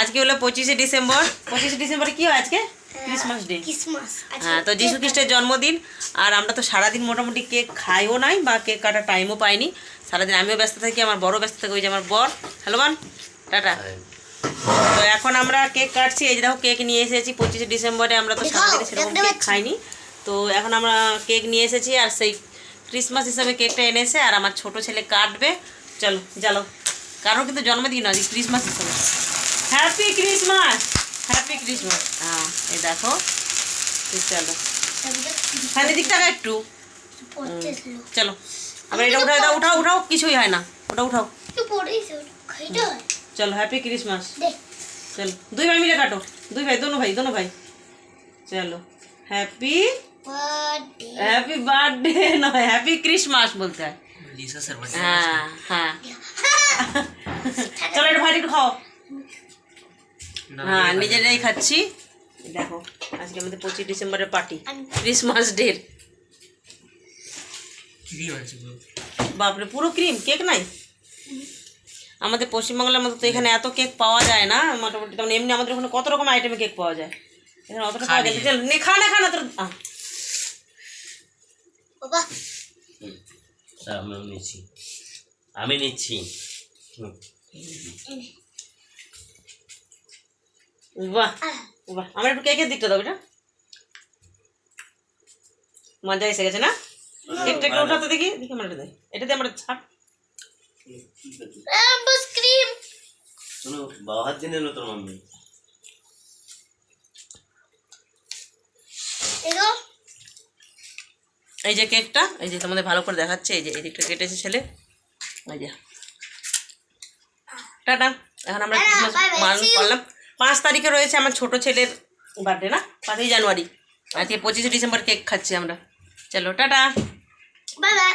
আজকে হলো পঁচিশে ডিসেম্বর। পঁচিশে ডিসেম্বরে কি হয় আজকে? Christmas day. ক্রিসমাস হ্যাঁ তো যিশু খ্রিস্টের জন্মদিন। আর আমরা তো সারাদিন মোটামুটি কেক খাইও নাই বা কেক কাটার টাইমও পাইনি। সারাদিন আমিও ব্যস্ত থাকি আমার বড় ব্যস্ত থাকি ওই যে আমার বর। হ্যালো বান। টাটা। তো এখন আমরা কেক কাটছি। এই যে দেখো কেক নিয়ে এসেছি। পঁচিশে ডিসেম্বরে আমরা তো সারাদিনে সেরকম কেক খাইনি। তো এখন আমরা কেক নিয়ে এসেছি আর সেই ক্রিসমাস হিসাবে কেকটা এনেছে। আর আমার ছোট ছেলে কাটবে। চলো চলো কারোর কিন্তু জন্মদিন নয় ক্রিসমাস হিসাবে। হ্যাপি ক্রিসমাস হ্যাপি ক্রিসমাস হ্যাঁ এই দেখো। তো চলো। হ্যাঁ দিক টাকা একটু? পড়তে ছিল চলো। আবার এটা উঠাও এটা উঠাও উঠাও কিছুই হয় না। ওটা উঠাও। তো পড়েছে খাইতে হয়। চলো হ্যাপি ক্রিসমাস দেখ চলো দুই ভাই মিলে কাটো। দুই ভাই দোনো ভাই দোনো ভাই। চলো হ্যাপি বার্থডে হ্যাপি বার্থডে নয় হ্যাপি ক্রিসমাস বলতে হয়। লিসা স্যার হ্যাঁ হ্যাঁ চলো একটু ভাই একটু খাও হ্যাঁ নিজেরাই খাচ্ছি। দেখো আজকে আমাদের পঁচিশ ডিসেম্বরের পার্টি ক্রিসমাস ডের বাপরে পুরো ক্রিম কেক নাই? আমাদের পশ্চিমবাংলার মতো তো এখানে এত কেক পাওয়া যায় না মোটামুটি তেমন এমনি আমাদের ওখানে কত রকম আইটেমে কেক পাওয়া যায়? এখানে অতটা পাওয়া যায় না। খা না খা না তোর আমি নিচ্ছি। আমি নিচ্ছি। বাহ বাহ। আমার একটু কেকের দিকটা দাও এটা মজা এসে গেছে না? কেকটা একটু উঠাতে দেখি দেখি আমার এটা দেয় এটা দিয়ে আমার ছাড় ক্রিম শোনো বাবা হাত দিনে এলো তোর মাম্মি। এই যে কেকটা এই যে তোমাদের ভালো করে দেখাচ্ছে এই যে এই দিকটা কেটেছে ছেলে। এই যে। টাটা। এখন আমরা you. করলাম। পাঁচ তারিখে রয়েছে আমার ছোট ছেলের বার্থডে না? পাঁচই জানুয়ারি। আজকে পঁচিশে ডিসেম্বর কেক খাচ্ছি আমরা। চলো, টাটা। Bye bye